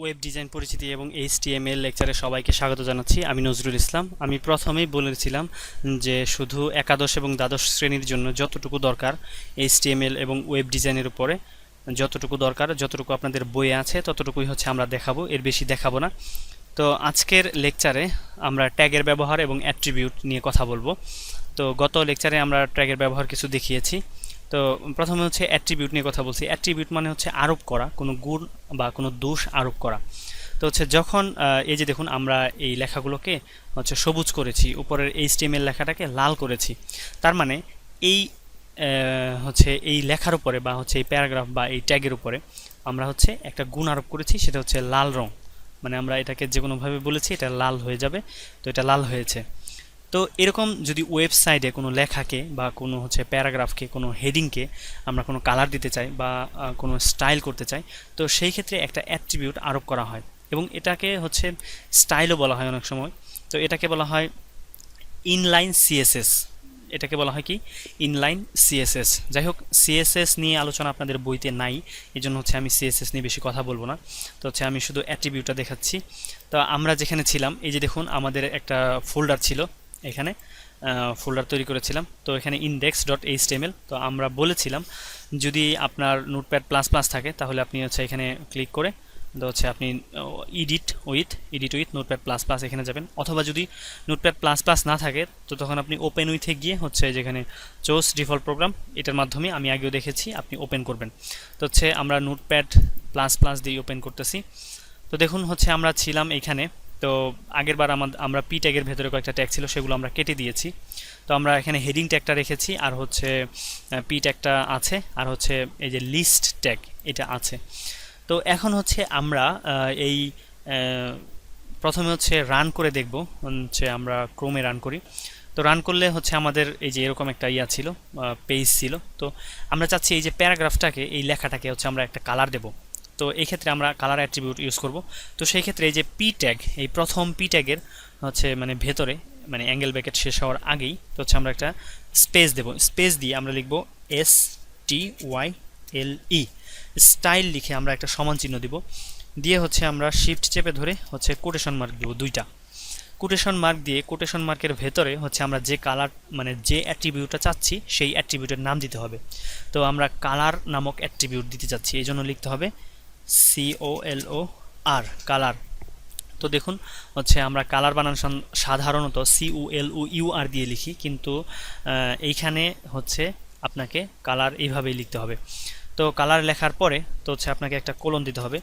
Web design পরিচিতি এবং HTML লেকচারে সবাইকে স্বাগত জানাচ্ছি। আমি নজরুল ইসলাম। আমি প্রথমেই বলেছিলাম যে শুধু একাদশ এবং দ্বাদশ শ্রেণির জন্য যতটুকু দরকার এইচটিএমএল এবং ওয়েব ডিজাইনের উপরে, যতটুকু দরকার, যতটুকু আপনাদের বইয়ে আছে, ততটুকুই হচ্ছে আমরা দেখাবো, এর বেশি দেখাবো না। তো আজকের লেকচারে আমরা ট্যাগের ব্যবহার এবং অ্যাট্রিবিউট নিয়ে কথা বলব। তো গত লেকচারে আমরা ট্যাগের ব্যবহার কিছু দেখিয়েছি। তো প্রথমে হচ্ছে অ্যাট্রিবিউট নিয়ে কথা বলছি। অ্যাট্রিবিউট মানে হচ্ছে আরোপ করা, কোনো গুণ বা কোনো দোষ আরোপ করা। তো হচ্ছে যখন এই যে দেখুন আমরা এই লেখাগুলোকে হচ্ছে সবুজ করেছি, উপরের এইচটিএমএল লেখাটাকে লাল করেছি, তার মানে এই হচ্ছে এই লেখার উপরে বা হচ্ছে এই প্যারাগ্রাফ বা এই ট্যাগের উপরে আমরা হচ্ছে একটা গুণ আরোপ করেছি, সেটা হচ্ছে লাল রং। মানে আমরা এটাকে যে কোনোভাবে বলেছি, এটা লাল হয়ে যাবে। তো এটা লাল হয়েছে। তো এরকম যদি ওয়েবসাইটে কোনো লেখাকে বা কোনো হচ্ছে প্যারাগ্রাফকে, কোনো হেডিংকে আমরা কোনো কালার দিতে চাই বা কোনো স্টাইল করতে চাই, তো সেই ক্ষেত্রে একটা অ্যাট্রিবিউট আরোপ করা হয়। এবং এটাকে হচ্ছে স্টাইলও বলা হয় অনেক সময়। তো এটাকে বলা হয় ইনলাইন সিএসএস এটাকে বলা হয় কি? ইনলাইন সিএসএস যাই হোক সিএসএস নিয়ে আলোচনা আপনাদের বইতে নাই। এই জন্য হচ্ছে আমি সিএসএস নিয়ে বেশি কথা বলব না। তো হচ্ছে আমি শুধু অ্যাট্রিবিউটটা দেখাচ্ছি। তো আমরা যেখানে ছিলাম, এই যে দেখুন, আমাদের একটা ফোল্ডার ছিল। এখানে ফোল্ডার তৈরি করেছিলাম। তো এখানে ইন্ডেক্স ডট এইচটিএমএল তো আমরা বলেছিলাম, যদি আপনার নোটপ্যাড প্লাস প্লাস থাকে, তাহলে আপনি হচ্ছে এখানে ক্লিক করে, তো হচ্ছে আপনি edit with edit with notepad plus plus এখানে যাবেন। অথবা যদি নোটপ্যাড প্লাস প্লাস না থাকে, তো তখন আপনি ওপেন উইথে গিয়ে হচ্ছে যেখানে চোস ডিফল্ট প্রোগ্রাম এটার মাধ্যমে আমি আগেও দেখেছি, আপনি ওপেন করবেন। তো হচ্ছে আমরা নোটপ্যাড প্লাস প্লাস দিয়ে ওপেন করতেছি। তো দেখুন হচ্ছে আমরা ছিলাম এখানে তো আগেরবার আমাদের আমরা পি ট্যাগের ভেতরে কয়েকটা ট্যাগ ছিল, সেগুলো আমরা কেটে দিয়েছি। তো আমরা এখানে হেডিং ট্যাগটা রেখেছি, আর হচ্ছে পি ট্যাগটা আছে, আর হচ্ছে এই যে লিস্ট ট্যাগ এটা আছে। তো এখন হচ্ছে আমরা এই প্রথমে হচ্ছে রান করে দেখব, হচ্ছে আমরা ক্রোমে রান করি। তো রান করলে হচ্ছে আমাদের এই যে এরকম একটা ইয়া ছিল পেজ ছিল। তো আমরা চাচ্ছি এই যে প্যারাগ্রাফটাকে এই লেখাটাকে হচ্ছে আমরা একটা কালার দেব। তো এই ক্ষেত্রে আমরা কালার অ্যাট্রিবিউট ইউজ করব। তো সেই ক্ষেত্রে এই যে পি ট্যাগ এই প্রথম পি ট্যাগের হচ্ছে মানে ভেতরে মানে অ্যাঙ্গেল ব্যাকেট শেষ হওয়ার আগেই তো হচ্ছে আমরা একটা স্পেস দেব। স্পেস দিয়ে আমরা লিখব S T Y L E style লিখে আমরা একটা সমান চিহ্ন দিব। দিয়ে হচ্ছে আমরা শিফট চেপে ধরে হচ্ছে কোটেশন মার্ক দিব দুইটা। কোটেশন মার্ক দিয়ে কোটেশন মার্কের ভেতরে হচ্ছে আমরা যে কালার মানে যে অ্যাট্রিবিউটটা চাচ্ছি, সেই অ্যাট্রিবিউটের নাম দিতে হবে। তো আমরা কালার নামক অ্যাট্রিবিউট দিতে চাচ্ছি, এই জন্য লিখতে হবে সি ও এল ও আর কালার তো দেখুন, হচ্ছে আমরা কালার বানান সাধারণত সি ইউ আর দিয়ে লিখি, কিন্তু এইখানে হচ্ছে আপনাকে কালার এইভাবেই লিখতে হবে। তো কালার লেখার পরে, তো হচ্ছে আপনাকে একটা কোলন দিতে হবে।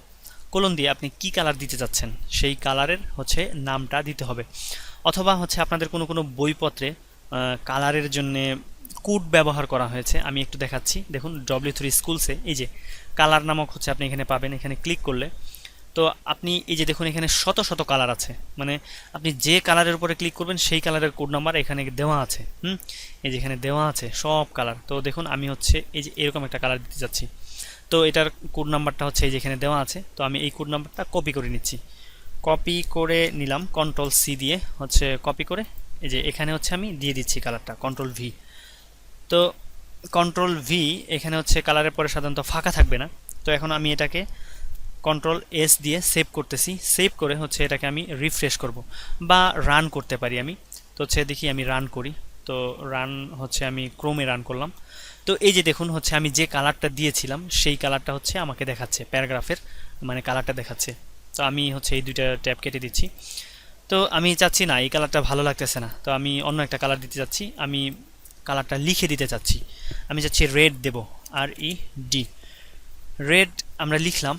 কোলন দিয়ে আপনি কি কালার দিতে চাচ্ছেন? সেই কালারের হচ্ছে নামটা দিতে হবে। অথবা হচ্ছে আপনাদের কোনো কোনো বইপত্রে কালারের জন্যে কোড ব্যবহার করা হয়েছে, আমি একটু দেখাচ্ছি। দেখুন ডব্লিউ থ্রি স্কুলসে এই যে কালার নামক হচ্ছে আপনি এখানে পাবেন, এখানে ক্লিক করলে। তো আপনি এই যে দেখুন, এখানে শত শত কালার আছে। মানে আপনি যে কালারের উপরে ক্লিক করবেন, সেই কালারের কোড নাম্বার এখানে দেওয়া আছে। হুম? এই যে এখানে দেওয়া আছে সব কালার। তো দেখুন, আমি হচ্ছে এই যে এরকম একটা কালার দিতে যাচ্ছি। তো এটার কোড নাম্বারটা হচ্ছে এই যে এখানে দেওয়া আছে। তো আমি এই কোড নাম্বারটা কপি করে নিচ্ছি। কপি করে নিলাম কন্ট্রোল সি দিয়ে হচ্ছে কপি করে। এই যে এখানে হচ্ছে আমি দিয়ে দিচ্ছি কালারটা কন্ট্রোল ভি তো কন্ট্রোল ভি এখানে হচ্ছে কালারের পরে সাধারণত ফাঁকা থাকবে না। তো এখন আমি এটাকে কন্ট্রোল এস দিয়ে সেভ করতেছি। সেভ করে হচ্ছে এটাকে আমি রিফ্রেশ করব বা রান করতে পারি আমি। তো হচ্ছে দেখি আমি রান করি। তো রান হচ্ছে আমি ক্রোমে রান করলাম। তো এই যে দেখুন হচ্ছে আমি যে কালারটা দিয়েছিলাম, সেই কালারটা হচ্ছে আমাকে দেখাচ্ছে প্যারাগ্রাফের মানে কালারটা দেখাচ্ছে। তো আমি হচ্ছে এই দুইটা ট্যাব কেটে দিচ্ছি। তো আমি চাচ্ছি না এই কালারটা ভালো লাগতেছে না। তো আমি অন্য একটা কালার দিতে চাচ্ছি। আমি কালারটা লিখে দিতে চাচ্ছি। আমি চাচ্ছি রেড দেব আর ই ডি রেড আমরা লিখলাম।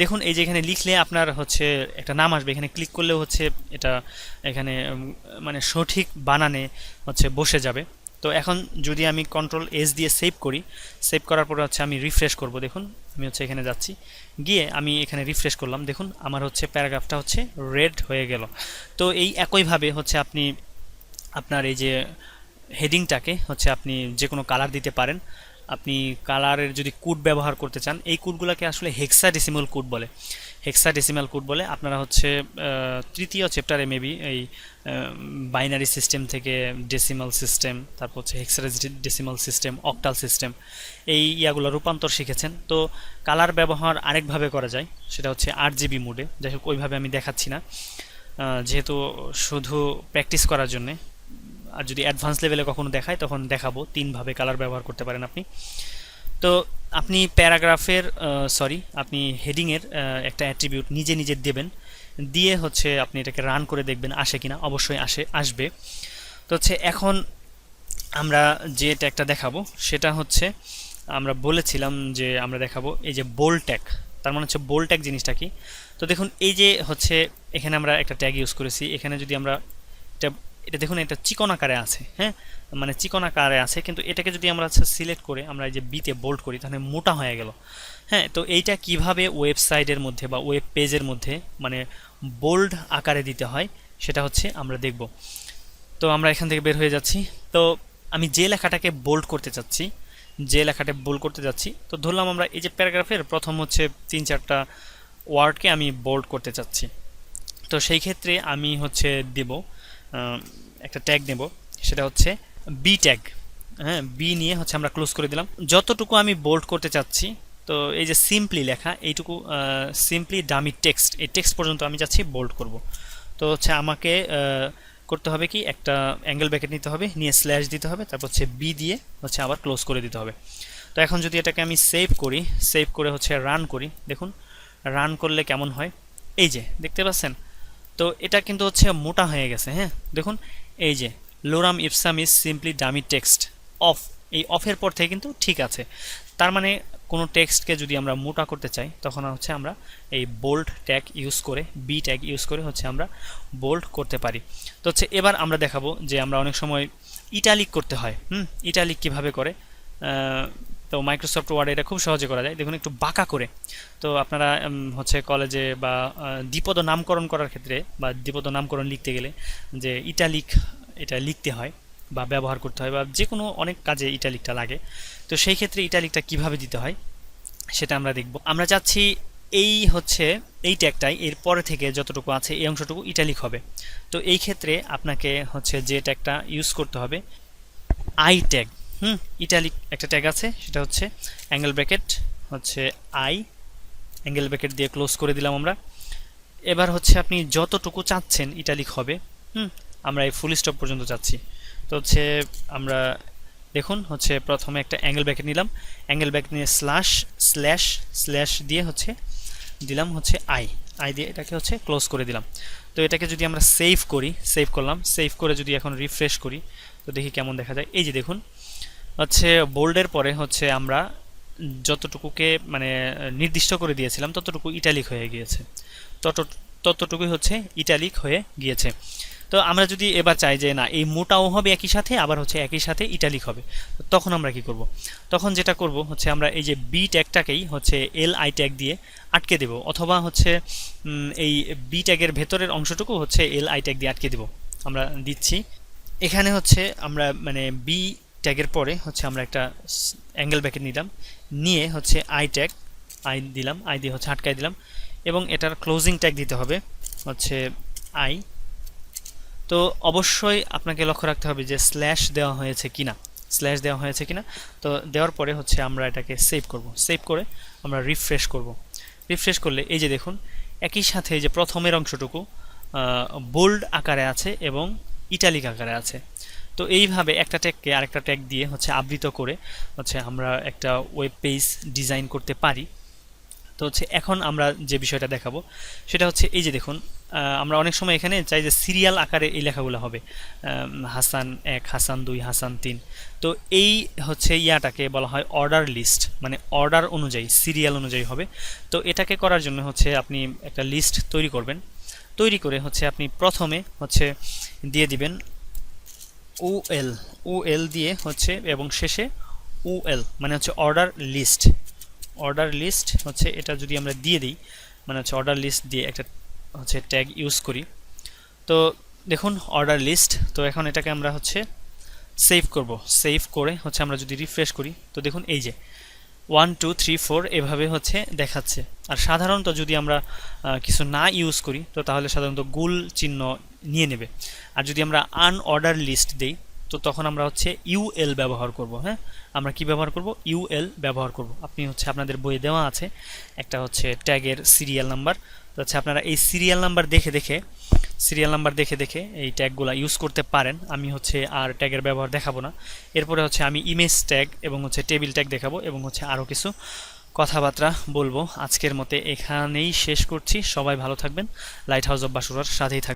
দেখুন, এই যে এখানে লিখলে আপনার হচ্ছে একটা নাম আসবে। এখানে ক্লিক করলেও হচ্ছে এটা এখানে মানে সঠিক বানানে হচ্ছে বসে যাবে। তো এখন যদি আমি কন্ট্রোল এস দিয়ে সেভ করি সেভ করার পরে হচ্ছে আমি রিফ্রেশ করব। দেখুন, আমি হচ্ছে এখানে যাচ্ছি। গিয়ে আমি এখানে রিফ্রেশ করলাম। দেখুন, আমার হচ্ছে প্যারাগ্রাফটা হচ্ছে রেড হয়ে গেল। তো এই একইভাবে হচ্ছে আপনি আপনার এই যে হেডিংটাকে হচ্ছে আপনি যে কোনো কালার দিতে পারেন। আপনি কালারের যদি কোড ব্যবহার করতে চান, এই কোডগুলোকে আসলে হেক্সাডেসিমাল কোড বলে। হেক্সাডেসিমাল কোড বলে আপনারা হচ্ছে তৃতীয় চ্যাপ্টারে মেবি এই বাইনারি সিস্টেম থেকে ডেসিমাল সিস্টেম তারপর হচ্ছে হেক্সাডেসিমাল সিস্টেম অক্টাল সিস্টেম এই ইয়াগুলো রূপান্তর শিখেছেন। তো কালার ব্যবহার আরেকভাবে করা যায়, সেটা হচ্ছে আট জিবি মোডে যাই হোক, ওইভাবে আমি দেখাচ্ছি না। যেহেতু শুধু প্র্যাকটিস করার জন্যে আর যদি অ্যাডভান্স লেভেলে কখনো দেখায়, তখন দেখাবো। তিনভাবে কালার ব্যবহার করতে পারেন আপনি। তো আপনি প্যারাগ্রাফের সরি আপনি হেডিংয়ের একটা অ্যাট্রিবিউট নিজে নিজে দেবেন। দিয়ে হচ্ছে আপনি এটাকে রান করে দেখবেন আসে কিনা। অবশ্যই আসে, আসবে। তো হচ্ছে এখন আমরা যে ট্যাগটা দেখাবো, সেটা হচ্ছে আমরা বলেছিলাম যে আমরা দেখাবো এই যে বোল ট্যাগ তার মানে হচ্ছে বোল ট্যাগ জিনিসটা কি? তো দেখুন, এই যে হচ্ছে এখানে আমরা একটা ট্যাগ ইউজ করেছি। এখানে যদি আমরা এটা এটা দেখুন, এটা চিকন আকারে আছে হ্যাঁ? মানে চিকন আকারে আছে, কিন্তু এটাকে যদি আমরা সিলেক্ট করে, আমরা এই যে বিতে বোল্ড করি, তাহলে মোটা হয়ে গেল হ্যাঁ? তো এইটা কীভাবে ওয়েবসাইটের মধ্যে বা ওয়েব পেজের মধ্যে মানে বোল্ড আকারে দিতে হয়, সেটা হচ্ছে আমরা দেখব। তো আমরা এখান থেকে বের হয়ে যাচ্ছি। তো আমি যে লেখাটাকে বোল্ড করতে চাচ্ছি, যে লেখাটা বোল্ড করতে যাচ্ছি, তো ধরলাম আমরা এই যে প্যারাগ্রাফের প্রথম হচ্ছে তিন চারটা ওয়ার্ডকে আমি বোল্ড করতে চাচ্ছি। তো সেই ক্ষেত্রে আমি হচ্ছে দেব একটা ট্যাগ নেব, সেটা হচ্ছে বি ট্যাগ হ্যাঁ বি নিয়ে হচ্ছে আমরা ক্লোজ করে দিলাম। যতটুকু আমি বোল্ড করতে চাচ্ছি, তো এই যে সিম্পলি লেখা, এইটুকু সিম্পলি ডামি টেক্সট এই টেক্সট পর্যন্ত আমি যাচ্ছি বোল্ড করব। তো হচ্ছে আমাকে করতে হবে কি, একটা অ্যাঙ্গেল ব্র্যাকেট নিতে হবে, নিয়ে স্ল্যাশ দিতে হবে, তারপর হচ্ছে বি দিয়ে হচ্ছে আবার ক্লোজ করে দিতে হবে। তো এখন যদি এটাকে আমি সেভ করি সেভ করে হচ্ছে রান করি, দেখুন রান করলে কেমন হয়? এই যে, দেখতে পাচ্ছেন? তো এটা কিন্তু হচ্ছে মোটা হয়ে গেছে হ্যাঁ? দেখুন, এই যে lorem ipsum is simply dummy text of এই অফের পর থেকে কিন্তু ঠিক আছে। তার মানে কোনো টেক্সটকে যদি আমরা মোটা করতে চাই, তখন হচ্ছে আমরা এই বোল্ড ট্যাগ ইউজ করে বি ট্যাগ ইউজ করে হচ্ছে আমরা বোল্ড করতে পারি। তো হচ্ছে, এবার আমরা দেখাবো যে আমরা অনেক সময় ইটালিক করতে হয়, হুম? ইটালিক কীভাবে করে? তো মাইক্রোসফট ওয়ার্ডে এটা খুব সহজে করা যায়। দেখুন একটু বাঁকা করে। তো আপনারা হচ্ছে কলেজে বা দ্বিপদ নামকরণ করার ক্ষেত্রে বা দ্বিপদ নামকরণ লিখতে গেলে যে ইটালিক এটা লিখতে হয় বা ব্যবহার করতে হয় বা যে কোনো অনেক কাজে ইটালিকটা লাগে। তো সেই ক্ষেত্রে ইটালিকটা কীভাবে দিতে হয় সেটা আমরা দেখব। আমরা চাচ্ছি এই হচ্ছে, এই ট্যাগটাই এর পরে থেকে যতটুকু আছে এই অংশটুকু ইটালিক হবে। তো এই ক্ষেত্রে আপনাকে হচ্ছে যে ট্যাগটা ইউজ করতে হবে। আই ট্যাগ হুম, ইটালিক একটা ট্যাগ আছে, সেটা হচ্ছে অ্যাঙ্গেল ব্র্যাকেট হচ্ছে আই অ্যাঙ্গেল ব্র্যাকেট দিয়ে ক্লোজ করে দিলাম আমরা। এবার হচ্ছে আপনি যতটুকু চাচ্ছেন ইটালিক হবে, হুম, আমরা এই ফুল স্টপ পর্যন্ত চাচ্ছি তো হচ্ছে আমরা দেখুন, হচ্ছে প্রথমে একটা অ্যাঙ্গেল ব্র্যাকেট নিলাম। অ্যাঙ্গেল ব্র্যাকেট নিয়ে স্ল্যাশ স্ল্যাশ স্ল্যাশ দিয়ে হচ্ছে দিলাম হচ্ছে আই আই দিয়ে এটাকে হচ্ছে ক্লোজ করে দিলাম। তো এটাকে যদি আমরা সেভ করি সেভ করলাম সেভ করে যদি এখন রিফ্রেশ করি, তো দেখি কেমন দেখা যায়। এই যে দেখুন হচ্ছে, বোল্ডের পরে হচ্ছে আমরা যতটুকুকে মানে নির্দিষ্ট করে দিয়েছিলাম, ততটুকু ইটালিক হয়ে গিয়েছে। তত, ততটুকুই হচ্ছে ইটালিক হয়ে গিয়েছে। তো আমরা যদি এবার চাই যে না, এই মোটাও হবে একই সাথে, আবার হচ্ছে একই সাথে ইটালিক হবে তখন আমরা কি করব? তখন যেটা করব হচ্ছে আমরা এই যে বি ট্যাগটাকেই হচ্ছে এল আই ট্যাগ দিয়ে আটকে দেব, অথবা হচ্ছে এই বি ট্যাগের ভেতরের অংশটুকু হচ্ছে এল আই ট্যাগ দিয়ে আটকে দেব। আমরা দিচ্ছি। এখানে হচ্ছে আমরা মানে বি ট্যাগের পরে হচ্ছে আমরা একটা অ্যাঙ্গেল ব্যাকেট নিলাম। নিয়ে হচ্ছে আই ট্যাগ আই দিলাম আই দিয়ে হচ্ছে আটকাই দিলাম এবং এটার ক্লোজিং ট্যাগ দিতে হবে হচ্ছে আই তো অবশ্যই আপনাকে লক্ষ্য রাখতে হবে যে স্ল্যাশ দেওয়া হয়েছে কিনা স্ল্যাশ দেওয়া হয়েছে কিনা। তো দেওয়ার পরে হচ্ছে আমরা এটাকে সেভ করব। সেভ করে আমরা রিফ্রেশ করব। রিফ্রেশ করলে এই যে দেখুন, একই সাথে যে প্রথমের অংশটুকু বোল্ড আকারে আছে এবং ইটালিক আকারে আছে। তো এইভাবে একটা ট্যাগকে আরেকটা ট্যাগ দিয়ে হচ্ছে আবৃত করে হচ্ছে আমরা একটা ওয়েব পেজ ডিজাইন করতে পারি। তো হচ্ছে এখন আমরা যে বিষয়টা দেখাবো, সেটা হচ্ছে এই যে দেখুন আমরা অনেক সময় এখানে চাই যে সিরিয়াল আকারে এই লেখাগুলো হবে। হাসান এক, হাসান দুই, হাসান তিন। তো এই হচ্ছে ইয়াটাকে বলা হয় অর্ডার লিস্ট মানে অর্ডার অনুযায়ী সিরিয়াল অনুযায়ী হবে। তো এটাকে করার জন্য হচ্ছে আপনি একটা লিস্ট তৈরি করবেন। তৈরি করে হচ্ছে আপনি প্রথমে হচ্ছে দিয়ে দিবেন ও এল ও এল দিয়ে হচ্ছে এবং শেষে ও এল মানে হচ্ছে অর্ডার লিস্ট অর্ডার লিস্ট হচ্ছে এটা যদি আমরা দিয়ে দিই মানে হচ্ছে অর্ডার লিস্ট দিয়ে একটা হচ্ছে ট্যাগ ইউজ করি। তো দেখুন অর্ডার লিস্ট তো এখন এটাকে আমরা হচ্ছে সেভ করব। সেভ করে হচ্ছে আমরা যদি রিফ্রেশ করি, তো দেখুন এই যে ওয়ান টু থ্রি ফোর এভাবে হচ্ছে দেখাচ্ছে। আর সাধারণত যদি আমরা কিছু না ইউজ করি, তো তাহলে সাধারণত গুল চিহ্ন নিয়ে নেবে। আর যদি আমরা আনঅর্ডার লিস্ট দেই, তো তখন আমরা হচ্ছে ইউএল ব্যবহার করব হ্যাঁ? আমরা কি ব্যবহার করব? ইউএল ব্যবহার করব। আপনি হচ্ছে আপনাদের বইয়ে দেওয়া আছে একটা হচ্ছে ট্যাগের সিরিয়াল নাম্বার তো হচ্ছে আপনারা এই সিরিয়াল নাম্বার দেখে দেখে সিরিয়াল নাম্বার দেখে দেখে এই ট্যাগগুলো ইউজ করতে পারেন। আমি হচ্ছে আর ট্যাগের ব্যবহার দেখাবো না। এরপরে হচ্ছে আমি ইমেজ ট্যাগ এবং হচ্ছে টেবিল ট্যাগ দেখাবো এবং হচ্ছে আরও কিছু কথাবার্তা বলব। আজকের মতে এখানেই শেষ করছি। সবাই ভালো থাকবেন। লাইট হাউস অফ বাসুরার সাথেই থাকবেন।